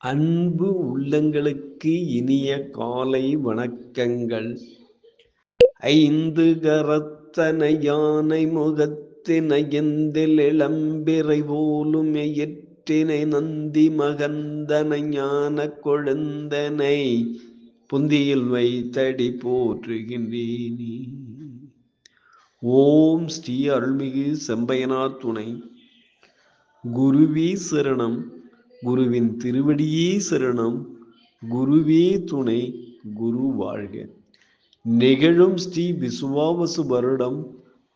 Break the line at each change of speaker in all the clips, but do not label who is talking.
அன்பு உள்ளங்களுக்கு இனிய காலை வணக்கங்கள். ஐந்து கரத்தன யானை முகத்தின எந்தில் இளம்பிறை போலும் எயிற்றினை நந்தி மகந்தன ஞான கொழுந்தனை புந்தியில் வைத்தடி போற்றுகின்றேனே. ஓம் ஸ்ரீ அருள்மிகு செம்பயனார் துணை. குருவி சரணம். குருவின் திருவடியே சரணம் குருவே துணை குரு வாழ்க. நிகழும் ஸ்ரீ விசுவாவசு வருடம்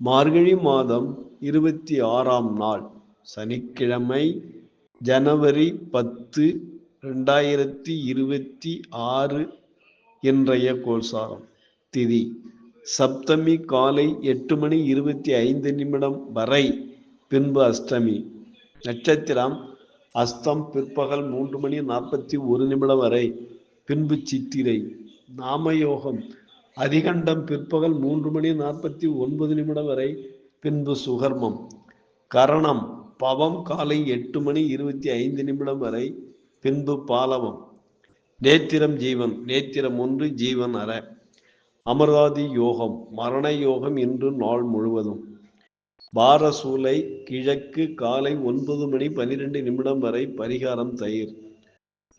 மார்கழி மாதம் இருபத்தி ஆறாம் நாள் சனிக்கிழமை ஜனவரி பத்து ரெண்டாயிரத்தி இருபத்தி ஆறு இன்றைய கோல்சாரம் திதி சப்தமி காலை எட்டு மணி இருபத்தி ஐந்து நிமிடம் வரை பின்பு அஷ்டமி. நட்சத்திரம் அஸ்தம் பிற்பகல் மூன்று மணி நாற்பத்தி ஒரு நிமிடம் வரை. பின்பு சித்திரை நாமயோகம். அதிகண்டம் பிற்பகல் மூன்று மணி நாற்பத்தி ஒன்பது நிமிடம் வரை. பின்பு சுகர்மம். கரணம் பவம் காலை எட்டு மணி இருபத்தி ஐந்து நிமிடம் வரை. பின்பு பாலவம். நேத்திரம் ஜீவன் நேத்திரம் ஒன்று ஜீவன் அற. அமர்தாதி யோகம் மரண யோகம் இன்று நாள் முழுவதும். பாரசூலை கிழக்கு காலை ஒன்பது மணி பனிரெண்டு நிமிடம் வரை பரிகாரம் தயிர்.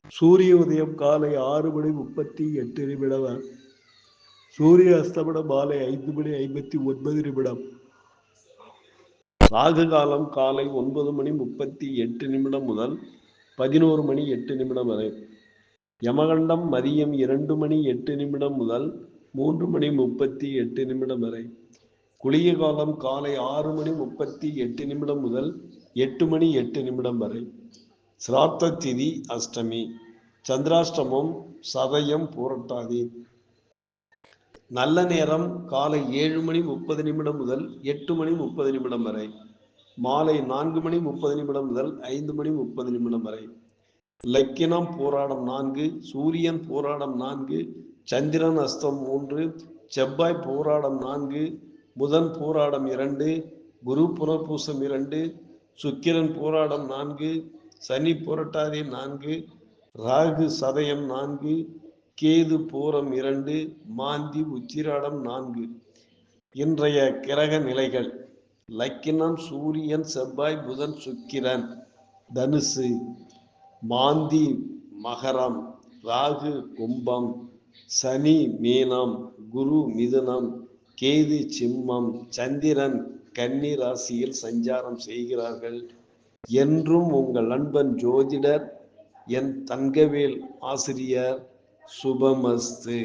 சூரிய உதயம் காலை ஆறு மணி முப்பத்தி எட்டு நிமிடம் சூரிய அஸ்தமனம் மாலை ஐந்து மணி ஐம்பத்தி ஒன்பது நிமிடம். ராகு காலம் காலை ஒன்பது மணி முப்பத்தி எட்டு நிமிடம் முதல் பதினோரு மணி எட்டு நிமிடம் வரை. யமகண்டம் மதியம் இரண்டு மணி எட்டு நிமிடம் முதல் மூன்று மணி முப்பத்தி எட்டு நிமிடம் வரை. குளிய காலம் காலை ஆறு மணி முப்பத்தி எட்டு நிமிடம் முதல் எட்டு மணி எட்டு நிமிடம் வரை. சிராத்த திதி அஷ்டமி. சந்திராஷ்டமம் சதயம் பூரட்டாதி. நல்ல நேரம் காலை ஏழு மணி முப்பது நிமிடம் முதல் எட்டு மணி முப்பது நிமிடம் வரை. மாலை நான்கு மணி முப்பது நிமிடம் முதல் ஐந்து மணி முப்பது நிமிடம் வரை. லக்கினம் போராடம் நான்கு சூரியன் போராடம் நான்கு சந்திரன் அஸ்தம் மூன்று செவ்வாய் போராடம் நான்கு புதன் போராடம் இரண்டு குரு புனர்பூசம் இரண்டு சுக்கிரன் போராடம் நான்கு சனி புரட்டாதி நான்கு ராகு சதயம் நான்கு கேது பூரம் இரண்டு மாந்தி உச்சிராடம் நான்கு. இன்றைய கிரக நிலைகள். லக்கினம் சூரியன் செவ்வாய் புதன் சுக்கிரன் தனுசு மாந்தி மகரம் ராகு கும்பம் சனி மீனம் குரு மிதுனம் கேது சிம்மம் சந்திரன் கன்னி ராசியில் சஞ்சாரம் செய்கிறார்கள். என்றும் உங்கள் நண்பன் ஜோதிடர் என் தங்கவேல் ஆசிரியர் சுபமஸ்து.